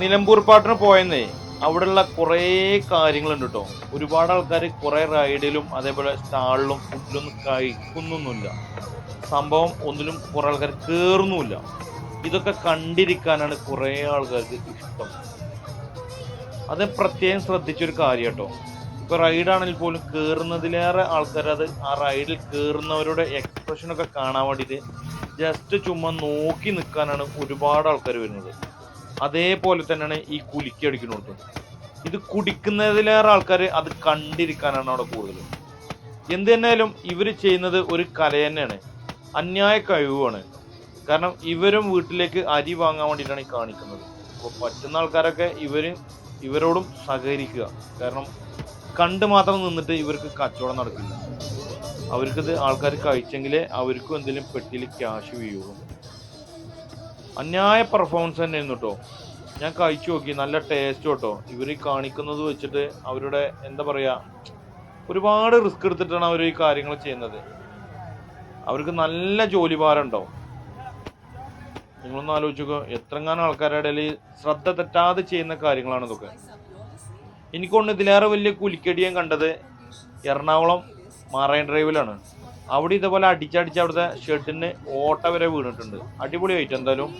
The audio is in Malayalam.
നിലമ്പൂർ പാട്ടിന് പോയെന്നേ അവിടെയുള്ള കുറേ കാര്യങ്ങളുണ്ട് കേട്ടോ ഒരുപാട് ആൾക്കാർ കുറേ റൈഡിലും അതേപോലെ സ്റ്റാളിലും ഫുഡിലൊന്നും കഴിക്കുന്നൊന്നുമില്ല. സംഭവം ഒന്നിലും കുറേ ആൾക്കാർ കയറുന്നുമില്ല ഇതൊക്കെ കണ്ടിരിക്കാനാണ് കുറേ ആൾക്കാർക്ക് ഇഷ്ടം. അത് പ്രത്യേകം ശ്രദ്ധിച്ചൊരു കാര്യം കേട്ടോ ഇപ്പൊ റൈഡാണെങ്കിൽ പോലും കയറുന്നതിലേറെ ആൾക്കാർ അത് ആ റൈഡിൽ കയറുന്നവരുടെ എക്സ്പ്രഷനൊക്കെ കാണാൻ വേണ്ടിയിട്ട് ജസ്റ്റ് ചുമ്മാ നോക്കി നിൽക്കാനാണ് ഒരുപാട് ആൾക്കാർ വരുന്നത്. അതേപോലെ തന്നെയാണ് ഈ കുലുക്കി അടിക്കുന്നിടത്തും ഇത് കുടിക്കുന്നതിലേറെ ആൾക്കാർ അത് കണ്ടിരിക്കാനാണ് അവിടെ കൂടുതൽ എന്ത് തന്നെയാലും ഇവർ ചെയ്യുന്നത് ഒരു കല തന്നെയാണ്. അന്യായ കഴിവാണ്. കാരണം ഇവരും വീട്ടിലേക്ക് അരി വാങ്ങാൻ വേണ്ടിയിട്ടാണ് ഈ കാണിക്കുന്നത്. അപ്പോൾ പറ്റുന്ന ആൾക്കാരൊക്കെ ഇവർ ഇവരോടും സഹകരിക്കുക. കാരണം കണ്ട് മാത്രം നിന്നിട്ട് ഇവർക്ക് കച്ചവടം നടക്കില്ല. അവർക്കത് ആൾക്കാർ കഴിച്ചെങ്കിലേ അവർക്കും എന്തെങ്കിലും പെട്ടിയിൽ ക്യാഷ് വീഴുള്ളൂ അന്യായ പെർഫോമൻസ് തന്നെയായിരുന്നു കേട്ടോ. ഞാൻ കഴിച്ചു നോക്കി നല്ല ടേസ്റ്റ് കേട്ടോ. ഇവർ കാണിക്കുന്നത് വെച്ചിട്ട് അവരുടെ എന്താ പറയുക ഒരുപാട് റിസ്ക് എടുത്തിട്ടാണ് അവർ ഈ കാര്യങ്ങൾ ചെയ്യുന്നത്. അവർക്ക് നല്ല ജോലി ഭാരം ഉണ്ടാവും നിങ്ങളൊന്ന് ആലോചിച്ചോ എത്രങ്ങാനും ആൾക്കാരുടെ ഇടയിൽ ശ്രദ്ധ തെറ്റാതെ ചെയ്യുന്ന കാര്യങ്ങളാണ് ഇതൊക്കെ. എനിക്കൊന്ന് ഇതിലേറെ വലിയ കുലിക്കടി കണ്ടത് എറണാകുളം മറൈൻ ഡ്രൈവിലാണ് അവിടെ ഇതേപോലെ അടിച്ചടിച്ച് അവിടുത്തെ ഷെഡിന് ഓട്ട വരെ വീണിട്ടുണ്ട്. അടിപൊളിയായിട്ട് എന്തായാലും.